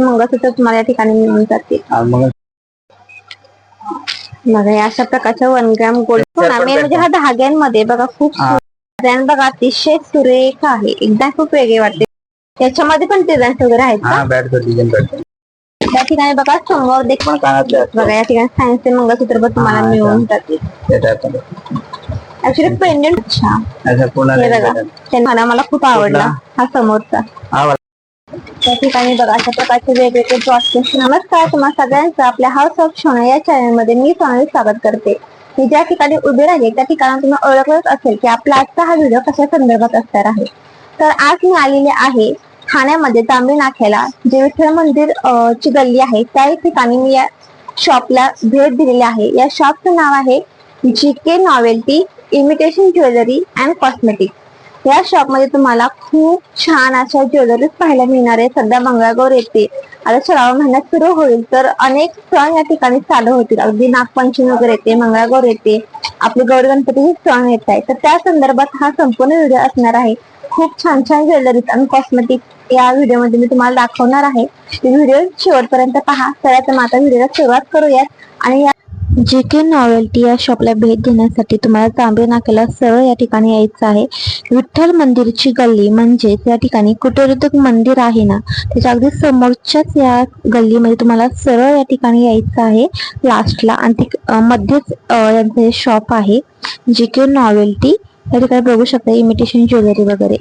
मंगळसूत्र तुम्हाला या ठिकाणी मिळून जातील. हा, मग बघा अशा प्रकारच्या वन ग्रॅम गोल्ड मेन म्हणजे हा धाग्यांमध्ये बघा खूप. डिझाईन बघा अतिशय सुरेख आहे. एकदम खूप वेगळे वाटते. त्याच्यामध्ये पण डिझाईन वगैरे आहेत त्या ठिकाणी बघा समोर देखील बघा या ठिकाणी सायन्सचे मंगळसूत्र पण तुम्हाला मिळून जातील. ते type मध्ये. ऍक्च्युली पेंडेंट अच्छा. हे बघा मला खूप आवडला. हा समोरचा. त्या ठिकाणी बघा अशा प्रकारचे वेगवेगळे ब्रॉडकास्ट नमस्कार तुम्हा सगळ्यांचं. आपल्या हाऊस ऑफ शोना या चॅनलमध्ये मी सोनाली स्वागत करते. मी ज्या ठिकाणी उभे राहिले त्या ठिकाणी तुम्ही ओळखलंच असेल की आपला आजचा हा व्हिडिओ कशा संदर्भात असणार आहे. तर आज मी आलेले आहे ठाण्यामध्ये तांबडी नाक्याला जे विठ्ठल मंदिर ची गल्ली आहे. त्या ठिकाणी मी या शॉपला भेट दिलेली आहे. या शॉपचं नाव आहे G K novelty imitation jewellery and cosmetic या शॉपमध्ये तुम्हाला खूप छान अशा ज्वेलरीज पाहायला मिळणार आहे. सध्या मंगळागौर येते. आता श्रावण महिन्यात सुरू होईल तर अनेक सण या ठिकाणी चालू होतील. अगदी नागपंचमी वगैरे येते मंगळागौर येते आपले गौरी गणपतीचे सण येत आहे तर त्या संदर्भात हा संपूर्ण व्हिडिओ असणार आहे. खूप छान छान ज्वेलरीज आणि कॉस्मेटिक या व्हिडिओमध्ये मी तुम्हाला दाखवणार आहे. व्हिडिओ शेवटपर्यंत पहा. तर आता व्हिडिओला सुरुवात करूयात आणि जे के नॉवेल्टी या शॉपला भेट देण्यासाठी तुम्हाला तांबे नाक्याला सरळ या ठिकाणी यायचं आहे. विठ्ठल मंदिरची गल्ली म्हणजेच या ठिकाणी कुटीरोद्योग मंदिर आहे ना त्याच्या अगदी समोरच्याच या गल्लीमध्ये तुम्हाला सरळ या ठिकाणी यायचं आहे. लास्टला आणि मध्येच यांचं हे शॉप आहे. जी के नॉवेल्टी या ठिकाणी बघू शकता इमिटेशन ज्वेलरी वगैरे.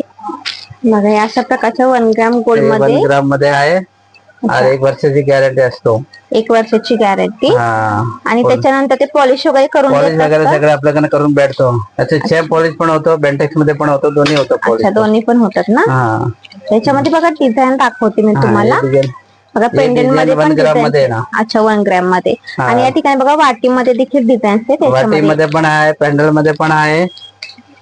बघा अशा प्रकारच्या वन ग्रॅम गोल्डमध्ये वन ग्राममध्ये आहे. आणि एक वर्षाची गॅरंटी असतो. एक वर्षाची गॅरंटी हा. आणि त्याच्यानंतर ते पॉलिश वगैरे करून पॉलिश देतात वगैरे का? सगळं आपल्याकडे करून भेटतो. त्याचे चेप पॉलिश पण होतो बेंटेक्समध्ये पण होतो दोन्ही होतं अच्छा पॉलिश दोन्ही पण होतात ना? हा. त्याच्यामध्ये बघा डिझाईन दाखवते मी तुम्हाला. बघा हे पेंडेंट design मध्ये one पण gram मध्ये आहे ना. अच्छा वन ग्रॅममध्ये. आणि या ठिकाणी बघा वाटीमध्ये देखील डिझाईन आहे त्याच्यामध्ये. वाटीमध्ये पण आहे पॅन्डलमध्ये पण आहे.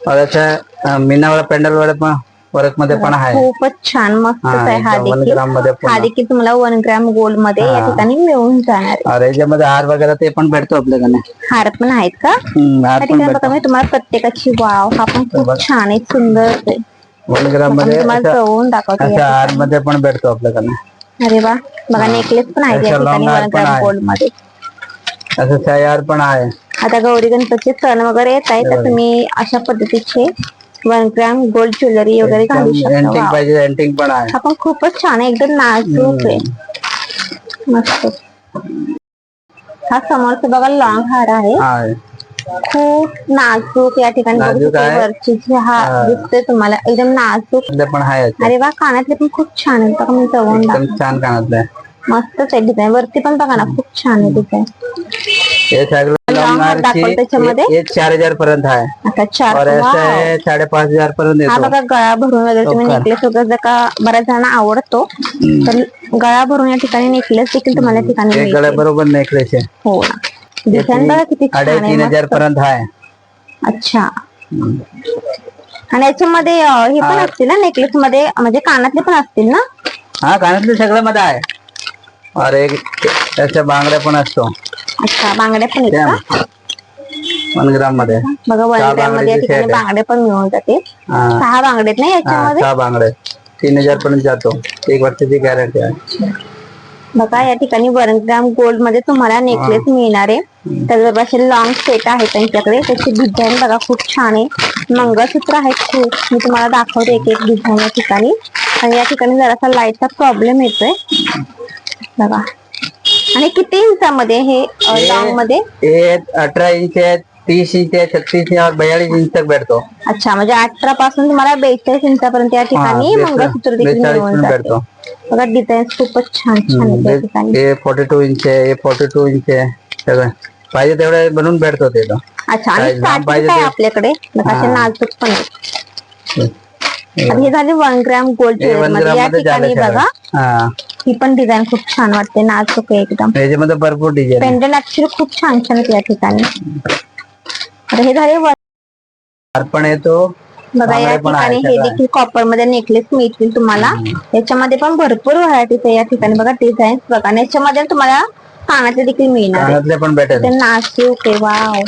त्याच्या मीनावाला पॅन्डलमध्ये पण वर्कमध्ये पण आहे. खूपच छान मस्त आहे. हा देखील ग्राममध्ये पण हा देखील तुम्हाला वन ग्रॅम गोल्डमध्ये या. ठिकाणी मिळून जाणार और याच्यामध्ये हार वगैरे ते पण भेटतो आपल्याकडे हार पण आहेत का? तुम्हाला प्रत्येकाची वाव हा पण खूप. छान आहे सुंदर वन ग्राममध्ये हार. मध्ये पण भेटतो आपल्याकडे अरे वा. बघा नेकलेस पण आहे या अशा ठिकाणी long हार वन पण ग्रॅम आहे. गोल्डमध्ये. असं हार पण आहे. आता गौरी गणपतीचे सण वगैरे येत आहे तर तुम्ही अशा पद्धतीचे वन ग्रॅम गोल्ड ज्वेलरी वगैरे घालू शकता. एंटिंग वाव. पाहिजे एंटिंग पण आहे. हा पण खूपच छान आहे एकदम नाजूक आहे. मस्त. हा समोरचा बघा लॉंग हार आहे. आहे. खूप नाजूक या ठिकाणी बघू नाजूक शकता. आहे. वरची जी हा हा. दिसतोय तुम्हाला एकदम नाजूक. मध्ये पण आहे याच्यात. अरे वा कानातले पण खूप छान आहेत बघा मी जवळून एकदम दाखव छान कानातलं. आहे मस्तच आहे डिझाईन वरती पण बघा ना खूप छान आहे डिझाईन हे सगळं हे चार हजार पर्यंत आहे. आता चार और वाव. ऐसा है साडे पाच हजार पर्यंत हा बघा गळा भरून वगैरे तुम्ही चौकार. नेकलेस वगैरे का बऱ्याच जणांना आवडतो तर गळा भरून या ठिकाणी नेकलेस देखील तुम्हाला ठिकाणी. गळ्या बरोबर नेकलेस आहे. हो ना. किती तीन हजार. पर्यंत आहे. अच्छा. आणि याच्यामध्ये हे पण. असतील ना नेकलेस मध्ये म्हणजे कानातले पण असतील ना? हा कानातले सगळं मध्ये आहे एक त्याच्या बांगड्या पण असतो. अच्छा बांगड्या पण आहेत का? वन ग्राममध्ये बघा वन सहा ग्रॅममध्ये या ठिकाणी. बांगडे पण मिळून जाते हा. सहा बांगडे आहेत ना हा, याच्यामध्ये? सहा बांगड्या तीन हजार पर्यंत जातो. एक वर्षाची गॅरंटी आहे. बघा या ठिकाणी वन ग्राम गोल्डमध्ये तुम्हाला नेकलेस मिळणार आहे. त्याच्यावर असे लॉंग सेट आहे त्यांच्याकडे. त्याची डिझाईन बघा खूप छान आहे. मंगळसूत्र आहे खूप मी तुम्हाला दाखवते एक एक डिझाईन या ठिकाणी. आणि या ठिकाणी जरासा लाईटचा प्रॉब्लेम येतोय. बघा. आणि किती इंचामध्ये हे लॉंगमध्ये हे अठरा इंच आहे तीस इंच आहे छत्तीस इंच और बयालीस इंच तक भेटतो. अच्छा म्हणजे अठरा पासून तुम्हाला बेचाळीस इंचापर्यंत या ठिकाणी मंगळसूत्र देखील बेचाळीस मिळून पण जाते. भेटतो. बघा डिझाईन खूपच छान छान आहेत या ठिकाणी. हे फोर्टी टू इंच आहे हे फोर्टी टू इंच आहे सगळं. पाहिजे तेवढे बनवून भेटतो ते. अच्छा आणि काय आपल्याकडे? असे हा. नाजूक पण आहेत. आणि हे झाले वन ग्रॅम गोल्ड या ठिकाणी. बघा. हा पण डिझाईन खूप छान वाटते नाजूक आहे एकदम. याच्यामध्ये भरपूर डिझाईन पेंडल ऍक्च्युली खूप छान छान आहेत या ठिकाणी. तर हे झाले पण येतो बघा या पण ठिकाणी हे. देखील कॉपरमध्ये नेकलेस मिळतील तुम्हाला. याच्यामध्ये पण भरपूर व्हरायटीज आहे या ठिकाणी. बघा डिझाईन बघा. आणि याच्यामध्ये तुम्हाला कानातले देखील मिळणार आहे कानातले पण भेटेल. ते आहे वाव.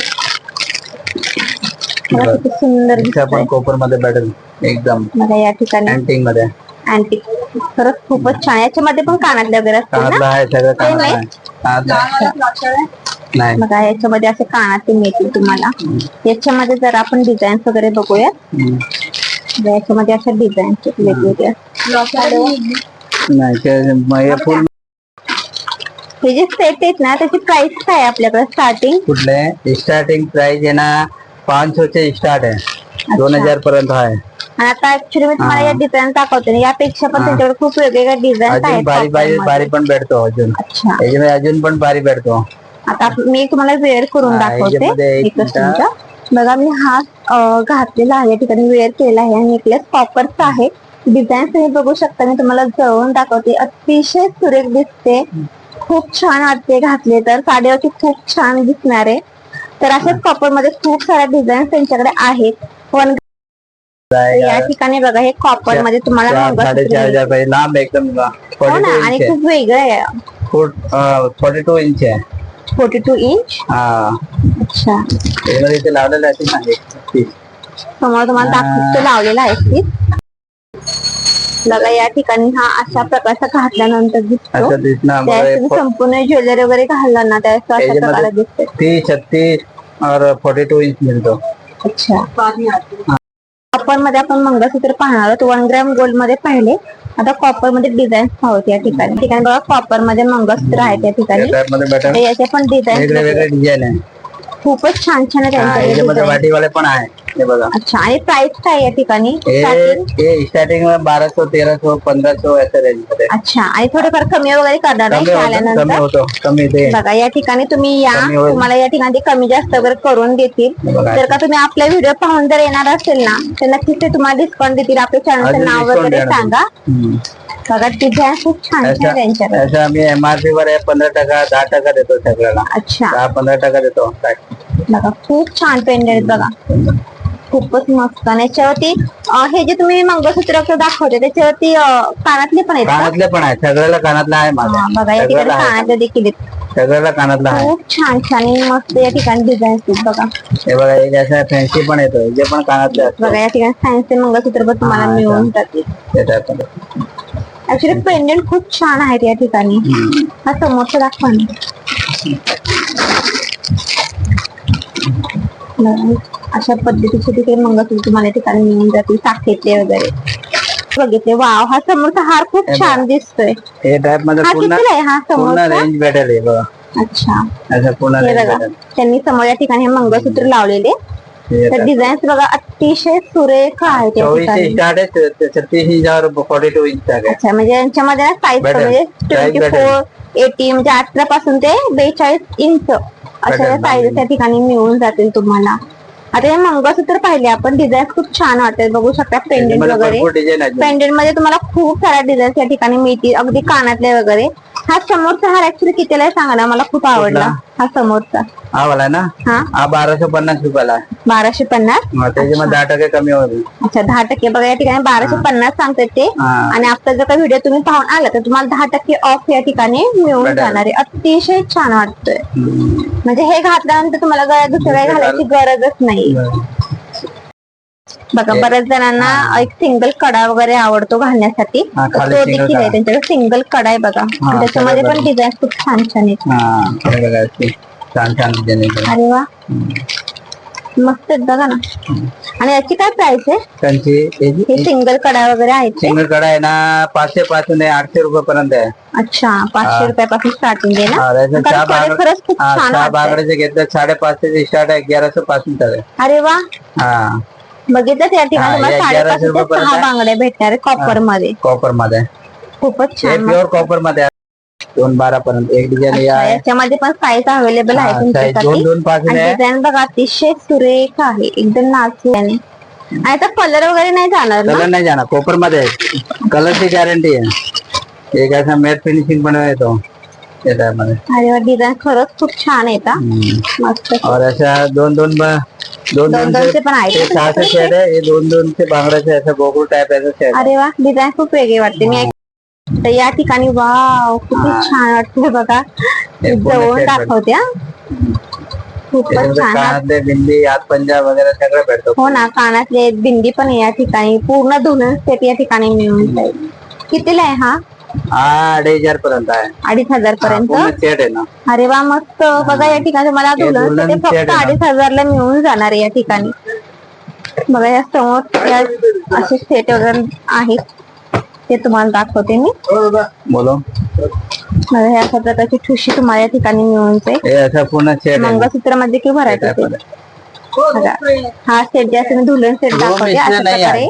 बघा किती सुंदर इथे दिसतंय. पण कोपरमध्ये भेटेल. एकदम. बघा या ठिकाणी. अँटिंगमध्ये. अँटिक खरंच खूपच छान. याच्यामध्ये पण कानातले वगैरे असतील ना? कानातलं आहे सगळं ते नाही? कानातलं आहे. कानातलं आहे. नाही. बघा याच्यामध्ये असे कानातले मिळतील तुम्हाला. याच्यामध्ये जर आपण डिझाईन वगैरे बघूया. हम्म. तर याच्यामध्ये अशा डिझाईन वेगवेगळ्या. नाही ते मग हे फुल हे जे सेट आहेत ना त्याची प्राइस काय आहे आपल्याकडे? स्टार्टिंग कुठले? स्टार्टिंग प्राइस आहे ना पाच चे स्टार्ट आहे. दोन हजार पर्यंत आहे. आणि आता ऍक्च्युली मी तुम्हाला या डिझाईन दाखवते यापेक्षा पण. त्यांच्याकडे खूप वेगवेगळ्या डिझाईन अजून आहेत बारी बारी. पण भेटतो अजून. अच्छा. याच्यामध्ये अजून पण बारी भेटतो. आता मी तुम्हाला वेअर करून दाखवते. बघा मी हा घातलेला आहे. या ठिकाणी वेअर केलेला आहे नेकलेस कॉपरचा आहे. डिझाईन तुम्ही बघू शकता. मी तुम्हाला जवळून दाखवते. अतिशय सुरेख दिसते. खूप छान वाटते घातले तर. साडीवरती खूप छान दिसणार. आहे तर अशाच कॉपरमध्ये खूप साऱ्या डिझाईन त्यांच्याकडे आहेत. पण या ठिकाणी बघा हे कॉपरमध्ये तुम्हाला साडेचार. हजार पाहिजे लांब एकदम हो आणि खूप वेगळं आहे. फोर्टी टू इंच आहे. फोर्टी टू इंच अच्छा. इथे लावलेलं आहे समोर तुम्हाला दाखवतो लावलेला आहे बघा या ठिकाणी हा अशा प्रकारचा घातल्यानंतर दिसतो. संपूर्ण ज्वेलरी वगैरे घालला ना त्यावेळेस अशा प्रकारे दिसते तीस छत्तीस और फोर्टी टू इंच मिळतो. अच्छा. कॉपरमध्ये आपण मंगळसूत्र पाहणार आहोत. वन ग्रॅम गोल्डमध्ये पाहिले आता कॉपरमध्ये डिझाईन पाहत या ठिकाणी ठिकाणी बघा कॉपरमध्ये मंगळसूत्र आहेत या ठिकाणी याचे पण डिझाईन वेगळे डिझाईन आहे. खूपच छान छान आहे हा, त्यांच्याकडे याच्यामध्ये design. वाटीवाले पण आहे हे बघा अच्छा आणि प्राइस काय या ठिकाणी हे starting? हे स्टार्टिंग बारा सौ तेरह सौ पंधरा सौ ऐसा रेंजमध्ये अच्छा आणि थोडेफार कमी वगैरे करणार आहे कमी इथे होतो कमी आल्यानंतर होतो कमी ते बघा या ठिकाणी तुम्ही या कमी होईल. तुम्हाला या ठिकाणी कमी जास्त वगैरे करून देतील बघा. जर का तुम्ही आपला व्हिडिओ पाहून जर येणार असेल ना तर नक्कीच ते तुम्हाला डिस्काउंट देतील आपल्या चॅनलचं अजून नाव discount वगैरे देणार. सांगा हम्म. बघा डिझाईन खूप छान छान आहे त्यांच्याकडे ऐसा आम्ही एमआरपी वर आहे पंधरा टक्का दहा टक्का देतो सगळ्याला. अच्छा. दहा पंधरा टक्का देतो. काय बघा खूप छान पेंडेंट आहेत बघा. खूपच मस्त. आणि याच्यावरती अं, हे जे तुम्ही मंगळसूत्र दाखवते त्याच्यावरती अं, कानातले पण आहेत का? कानातले पण आहे सगळ्याला कानातला आहे हा, माझा बघा या ठिकाणी सगळ्याला आहे. कानातले देखील आहेत. सगळ्याला कानातला आहे. खूप छान छान आणि मस्त या ठिकाणी डिझाईन आहेत बघा. हे बघा एक असं फॅन्सी पण येतो. जे पण कानातले असतो बघा या ठिकाणी सायन्सचे मंगळसूत्र पण तुम्हाला हा, मिळून जातील. ते type मध्ये. ऍक्च्युली पेंडेंट खूप छान आहेत या ठिकाणी. हा समोरचा दाखवा अशा पद्धतीचे तिथे मंगळसूत्र तुम्हाला ठिकाणी मिळून जातील साखरेतले वगैरे. बघितले. वाव हा समोरचा हार खूप छान दिसतोय. हे टाइपमध्ये हा पूर्ण कितीला आहे हा पूर्ण समोरचा? रेंज भेटेल हे बघा. अच्छा. असं पूर्ण हे रेंज बघा. भेटेल त्यांनी समोर या ठिकाणी हे मंगळसूत्र लावलेले. तर type. डिझाईन बघा अतिशय सुरेख आहे अच्छा म्हणजे यांच्यामध्ये साईज भेटेल. म्हणजे ट्वेंटी. फोर एटी म्हणजे अठरा पासून ते बेचाळीस इंच अशा साईज त्या ठिकाणी मिळून जातील तुम्हाला आता हे मंगळसूत्र पाहिले आपण डिझाईन खूप छान वाटते बघू शकता पेंडेंट वगैरे पेंडेंटमध्ये तुम्हाला खूप साऱ्या डिझाईन या ठिकाणी मिळतील अगदी कानातले वगैरे हा समोरचा हार ऍक्च्युली कितीला आहे सांगा ना मला खूप आवडला. हा समोरचा. वाला ना? हा. हा बाराशे पन्नास रुपयाला बाराशे पन्नास? त्याच्यामध्ये दहा टक्के कमी होईल अच्छा दहा टक्के. बघा या ठिकाणी बाराशे पन्नास सांगतात ते. हा. आणि आता जर का व्हिडिओ तुम्ही पाहून आला तर तुम्हाला दहा टक्के ऑफ या ठिकाणी मिळून भेटेल. जाणार आहे. अतिशय छान वाटतोय. हम्म. म्हणजे हे घातल्यानंतर तुम्हाला गळ्यात दुसरं काही घालायची गरजच नाही. बघा बऱ्याच जणांना एक सिंगल कडा वगैरे आवडतो घालण्यासाठी. तो देखील आहे कडा. त्यांच्याकडे सिंगल कडा आहे बघा. त्याच्यामध्ये पण डिझाईन खूप छान छान डिझाईन आहे. अरे वा. मस्त आहेत बघा ना. आणि याची काय प्राइस आहे? त्यांची सिंगल कडा वगैरे आहेत ते? सिंगल कडा आहे ना पाचशे पासून आहे आठशे रुपये पर्यंत आहे. अच्छा पाचशे. रुपयापासून स्टार्टिंग आहे ना? घेतलं साडेपाचशे स्टार्ट आहे अकराशे पासून आहे अरे वा. हा. बघितलं त्या हा, ठिकाणी तुम्हाला या साडेपाचशे 1100 ते रुपयापर्यंत सहा आहे. बांगड्या भेटणार आहे कॉपरमध्ये कॉपरमध्ये खूपच हे छान प्युअर कॉपरमध्ये आहे. दोन बारा पर्यंत. एक डिझाईन आहे. याच्यामध्ये पण साईज अवेलेबल आहे हा, size दोन तुमच्यासाठी दोन पासून आणि आहे. डिझाईन बघा अतिशय सुरेख आहे. एकदम नाजूक आहे. आणि आता कलर वगैरे नाही जाणार ना? कलर नाही जाणार. कॉपरमध्ये आहे. कलरची गॅरंटी आहे. एक असा मॅट फिनिशिंग पण येतो. अरे वा डिझाईन खरंच खूप छान आहे हम्म. मस्त. और अशा दोन दोन ब- दोन दोन पण आहेत का सहाशे तुमच्याकडे? शेड आहे हे दोन बांगड्याचे असं गोकुळ टाईप याचं शेड अरे वा डिझाईन खूप वेगळी वाटते. मी ऐक- तर या ठिकाणी वाव किती छान वाटते बघा. हे पूर्ण set दाखवते हा. खूपच त्याच्यामध्ये छान कानातले बिंदी हात पंजा वगैरे सगळं भेटतो. हो ना कानातले बिंदी पण या ठिकाणी. पूर्ण धुलन सेट या ठिकाणी मिळून जाईल. कितीला आहे हा? अडीच हजार पर्यंत आहे. अडीच हजार पर्यंत? पूर्ण सेट आहे ना. अरे वा मस्त. बघा या ठिकाणी मला हे दुल्हन ते फक्त. अडीच हजारला मिळून जाणार आहे या ठिकाणी. बघा या समोर या असे सेट वगैरे आहेत ते तुम्हाला दाखवते मी. बोलो. बघा हे अशा प्रकारची ठुशी तुम्हाला या ठिकाणी मिळून जाईल हे असं पूर्ण सेट आहे. ना. मंगळसूत्रमध्ये किती व्हरायटी सेट असेल आहे. बघा हा सेट जे असेल दुल्हन सेट हो, दाखवते अशा प्रकारे.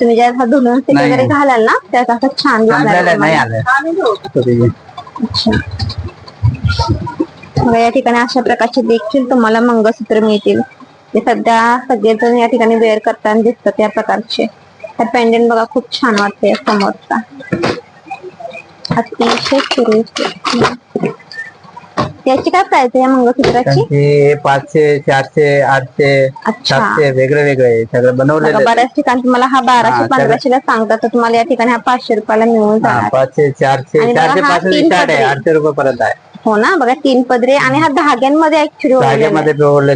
तुम्ही ज्या दुल्हन सेट नाही वगैरे. घालाल ना त्यात असं छान दिसणार आहे आपल्याला नाही तुम्हाला. आलं तो तिथे. अच्छा बघा या ठिकाणी अशा प्रकारचे देखील तुम्हाला मंगळसूत्र मिळतील जे सध्या सगळेजण या ठिकाणी वेअर करताना दिसतात या प्रकारचे हा पेंडेंट बघा खूप छान वाटते समोरचा अतिशय सुरेख आहे. याची काय प्राइस आहे या मंगळसूत्राची? त्यांचे पाचशे चारशे आठशे अच्छा. सातशे वेगळे वेगळे. सगळं बनवलेले बघा आहे. बऱ्याच ठिकाणी तुम्हाला हा बाराशे हा, त्याला- पंधराशे ला सांगतात तर तुम्हाला या ठिकाणी हा पाचशे रुपयाला मिळून हा, जाणार. पाचशे चारशे बघा चारशे हा तीन स्टार्ट आहे पदरी. आठशे रुपये पर्यंत आहे. हो ना बघा तीन पदरे आणि हा धाग्यांमध्ये ऍक्च्युली पिवळले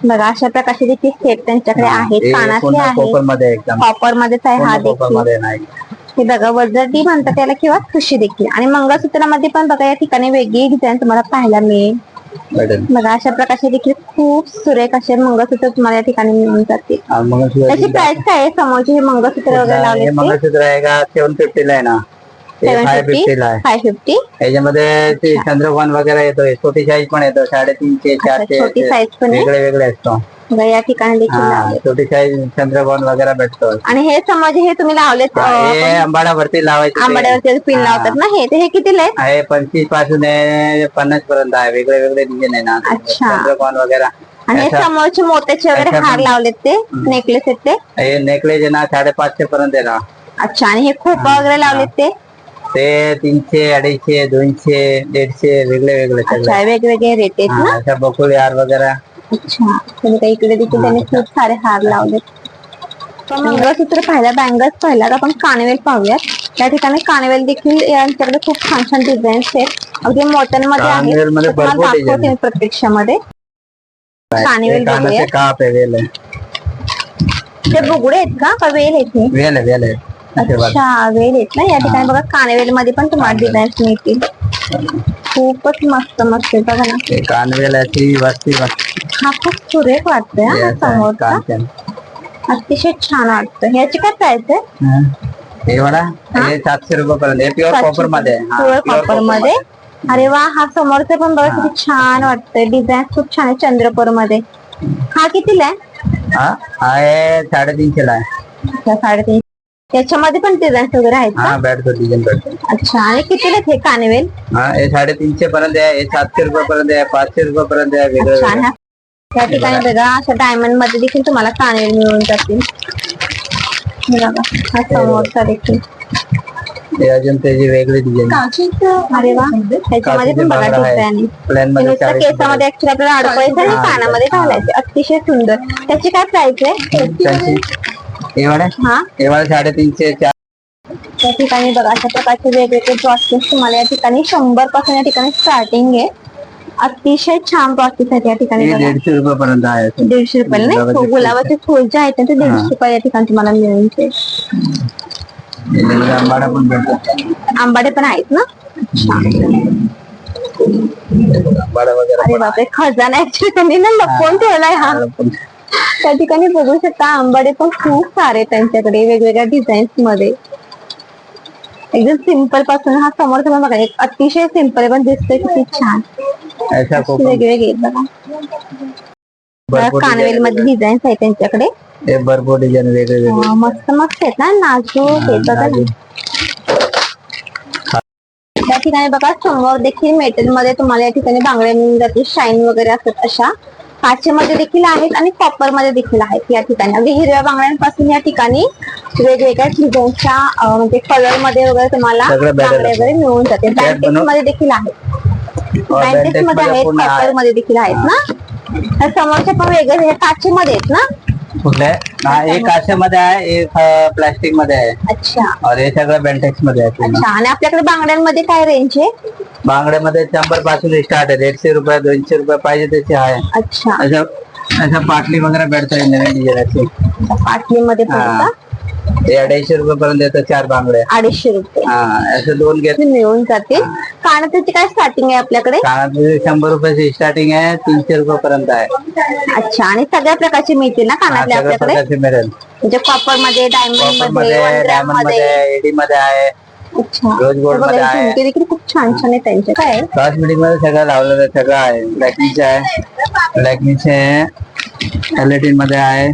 बघा अशा प्रकारचे देखील सेट त्यांच्याकडे आहेत. कानातले पूर्ण आहेत कोपरमध्ये एकदम. कॉपर मध्येच आहे हा पूर्ण कोपर देखील. मध्ये नाही. हे बघा वजरडी म्हणतात त्याला किंवा ठुशी देखील. आणि मंगळसूत्रामध्ये पण बघा या ठिकाणी वेगळी डिझाईन तुम्हाला पाहायला मिळेल. बघा अशा प्रकारचे देखील खूप सुरेख असे मंगळसूत्र तुम्हाला या ठिकाणी मिळून जातील. त्याची प्राइस काय आहे? समोरचे हे मंगळसूत्र वगैरे लावले मंगळसूत्र आहे का? सेवन फिफ्टी ला आहे ना. फाय फाय फिफ्टी याच्यामध्ये ते चंद्रकोन वगैरे येतो छोटी साईज पण येतो साडेतीनशे चारशे वेगळे वेगळे असतो. बघा या ठिकाणी देखील लावले छोटी साईज चंद्रकोन वगैरे भेटतो. आणि हे समोर हे तुम्ही लावलेत हा, अं, हे आंबाडावरती लावायचे ते. आंबाड्यावरती पिन. लावतात ना हे. तर हे कितीला आहेत? आहे पंचवीसपासून आहे पन्नास पर्यंत आहे. वेगळे वेगळे डिझाईन आहे ना. अच्छा. चंद्रकोन वगैरे. आणि हे समोरचे मोत्याचे वगैरे हार लावलेत ते नेकलेस आहेत ते? हे नेकलेस आहे ना साडेपाचशे पर्यंत आहे ना. अच्छा आणि हे खोपा वगैरे लावलेत ते? ते तीनशे अडीचशे दोनशे दीडशे वेगळे वेगळे सगळे. अच्छा वेगवेगळे रेट आहेत ना? बकुळी हार वगैरे. अच्छा. तर बघा इकडे देखील त्यांनी खूप सारे हार लावलेत. तर मंगळसूत्र पाहिला बँगल्स पाहिला तर आपण कानवेल पाहूयात. त्या ठिकाणी कानवेल देखील यांच्याकडे खूप छान छान डिझाईन्स आहेत. अगदी मोत्यांमध्ये आहेत. कानवेलमध्ये तर तुम्हाला भरपूर design दाखवते मी प्रत्यक्षामध्ये. कानवेल हे आहे आहे. ते बुगडे आहेत का? का वेल आहेत हे वेल आहे वेल आहे. अच्छा वेल आहेत ना. या ठिकाणी बघा कानवेल मध्ये पण तुम्हाला डिझाईन्स मिळतील. खूपच मस्त मस्त आहे बघा ना. हे कानवेल अशी वस्ती वस्ती हा खूप सुरेख वाटतोय हे समोरचा. कांचन. अतिशय छान वाटतं ह्याची काय प्राइस आहे? हा. हे बघा हे? सातशे रुपये पर्यंत. हे प्युअर कॉपरमध्ये. आहे. हा, प्युअर pure कॉपर copper मध्ये. अरे वा हा समोरचा पण बघा किती छान वाटतंय. डिझाईन खूप छान आहे चंद्रपूरमध्ये. हा कितीला आहे? हा हा हे साडेतीनशे ला आहे. अच्छा, साडेतीन त्याच्यामध्ये पण डिझाईन वगैरे आहेत का? हा अच्छा आणि कितीला हे कानवेल? हा हे साडेतीनशे पर्यंत आहे हे सातशे रुपये पर्यंत आहे पाचशे रुपये पर्यंत आहे वेगळं या ठिकाणी बघा अशा डायमंडमध्ये देखील तुम्हाला कानवेल मिळून जातील. हे बघा हा समोरचा देखील. हे अजून त्याची वेगळी डिझाईन अरे वा त्याच्यामध्ये पण बघा डिझाईन प्लॅन ते मध्ये नुसतं चाळीस केसामध्ये ऍक्च्युली आपल्याला अडकवायचं आणि कानामध्ये घालायचे. अतिशय सुंदर. त्याची काय प्राइस आहे? त्यांची हे? वाले साडेतीनशे चार त्या ठिकाणी बघा अशा प्रकारचे वेगवेगळे ब्रॉसेस तुम्हाला या ठिकाणी शंभरपासून या ठिकाणी स्टार्टिंग आहे. अतिशय छान ब्रॉसेस आहेत या ठिकाणी बघा. दीडशे रुपये पर्यंत आहे. दीडशे रुपयाला नाही? गुलाबाचे गुलाबाचे फुल जे आहेत ना ते दीडशे रुपये या ठिकाणी तुम्हाला मिळून जाईल आंबाडा पण भेटतो आंबाडे पण आहेत ना? आंबाडा वगैरे अरे बापरे खजाना ऍक्च्युली त्यांनी ना लपवून ठेवलाय हा. पण त्या ठिकाणी बघू शकता आंबाडे पण खूप सारे त्यांच्याकडे वेगवेगळ्या डिझाईन्समध्ये. एकदम सिंपलपासून हा समोरचा पण बघा एक अतिशय सिंपल पण दिसतोय किती छान. ऐसा कोकम वेगवेगळे बघा. भरपूर कानवेल मध्ये डिझाईन्स आहेत त्यांच्याकडे. हे भरपूर डिझाईन वेगळे मस्त मस्त आहेत ना नाजूक आहेत बघा ना. त्या ठिकाणी बघा समोर देखील मेटलमध्ये तुम्हाला या ठिकाणी बांगड्या मिळून जातील शाईन वगैरे असतात अशा. काचेमध्ये देखील आहेत आणि कॉपरमध्ये देखील आहेत या ठिकाणी. अगदी हिरव्या बांगड्यांपासून या ठिकाणी वेगवेगळ्या डिझाईनच्या म्हणजे कलरमध्ये वगैरे तुम्हाला बांगड्या वगैरे मिळून जाते. बनव- मध्ये देखील आहेत. बँकेज Bentex मध्ये मध्ये आहेत कॉपर. मध्ये देखील आहेत ना? तर समोरच्या पण वेगळे हे काचेमध्ये आहेत ना? कुठले? हा एक काशामध्ये आहे एक प्लास्टिकमध्ये आहे. अच्छा. और हे सगळं बेंटेक्समध्ये आहे. अच्छा आणि आपल्याकडे बांगड्यांमध्ये काय रेंज आहे? बांगड्यामध्ये शंभरपासून स्टार्ट आहे. दीडशे रुपये दोनशे रुपये पाहिजे त्याचे आहे. अच्छा. असं पाटली वगैरे भेटतंय नवीन पाटलीमध्ये पण हा. का? ते अडीचशे रुपये पर्यंत येतात चार बांगड्या. अडीचशे रुपये. हा असं दोन घेत मिळून जातील. कानातल्याची काय स्टार्टिंग आहे आपल्याकडे? कानातले शंभर रुपयाची स्टार्टिंग आहे तीनशे रुपये पर्यंत आहे. अच्छा आणि सगळ्या प्रकारचे मिळतील ना हा, कानातले सगळ्या आपल्याकडे? प्रकारचे मिळेल. म्हणजे कॉपरमध्ये डायमंडमध्ये मध्ये? डायमंडमध्ये मध्ये एडी मध्ये आहे. अच्छा रोज गोल्ड बघा, मध्ये आहे. देखील खूप छान छान आहे त्यांचे. काय आहे? कॉस्मेटिकमध्ये सगळं लावलेलं आहे सगळं आहे. लॅक्मीचे आहे. लॅक्मीचे आहे. मध्ये आहे.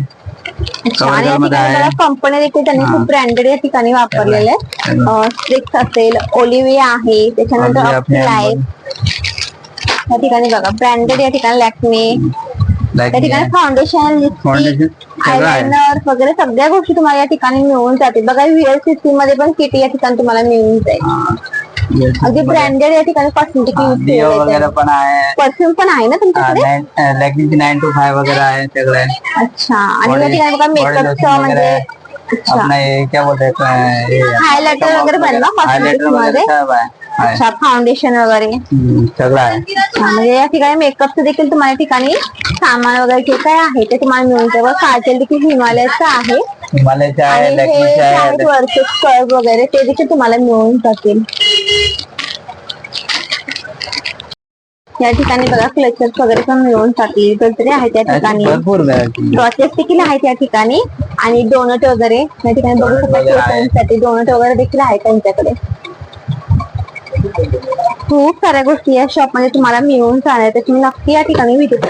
अच्छा, आणि या Covergirl मध्ये ठिकाणी आहे. बघा कंपनी देखील त्यांनी खूप ब्रँडेड या ठिकाणी वापरलेले आहे. स्ट्रिक्स असेल ओलिव्हिया आहे त्याच्यानंतर Olivia या ठिकाणी बघा ब्रँडेड या ठिकाणी लॅक्मे त्या ठिकाणी फाउंडेशन लिपस्टिक आयलाइनर वगैरे सगळ्या गोष्टी तुम्हाला या ठिकाणी मिळून जातील. बघा व्हीएलसीसी मध्ये पण किटी या ठिकाणी तुम्हाला मिळून जाईल. हा. अगदी ब्रँडेड या ठिकाणी कॉस्मेटिक हा, वगैरे. पण आहे. परफ्यूम पण आहे ना तुमच्याकडे? लॅक्मीची नाईन टू फाय वगैरे आहे सगळे. अच्छा. आणि या ठिकाणी बघा मेकअपचं म्हणजे अपना हे क्या बोलते Highlighter वगैरे बनवा? सब आहे. अच्छा फाउंडेशन वगैरे. हम्म, सगळं आहे. अच्छा, म्हणजे या ठिकाणी मेकअपचं देखील तुम्हाला ठिकाणी सामान वगैरे जे काय आहे ते तुम्हाला मिळून जाईल. काजल देखील हिमालयाचं आहे. हिमालयचे आहे आणि हे लॅक्मीचे जे आहे आहेत वरचे स्कर्व वगैरे ते देखील तुम्हाला मिळून जातील. या ठिकाणी बघा क्लचर्स वगैरे पण मिळून जातील. गजरे आहेत या ठिकाणी. भरपूर देखील आहेत या ठिकाणी. आणि डोनट वगैरे. या ठिकाणी बघू Donut शकता वगैरे आहे. केसांसाठी डोनट वगैरे देखील आहेत त्यांच्याकडे. खूप साऱ्या गोष्टी या शॉपमध्ये तुम्हाला मिळून जाणार तर तुम्ही नक्की या ठिकाणी विजिट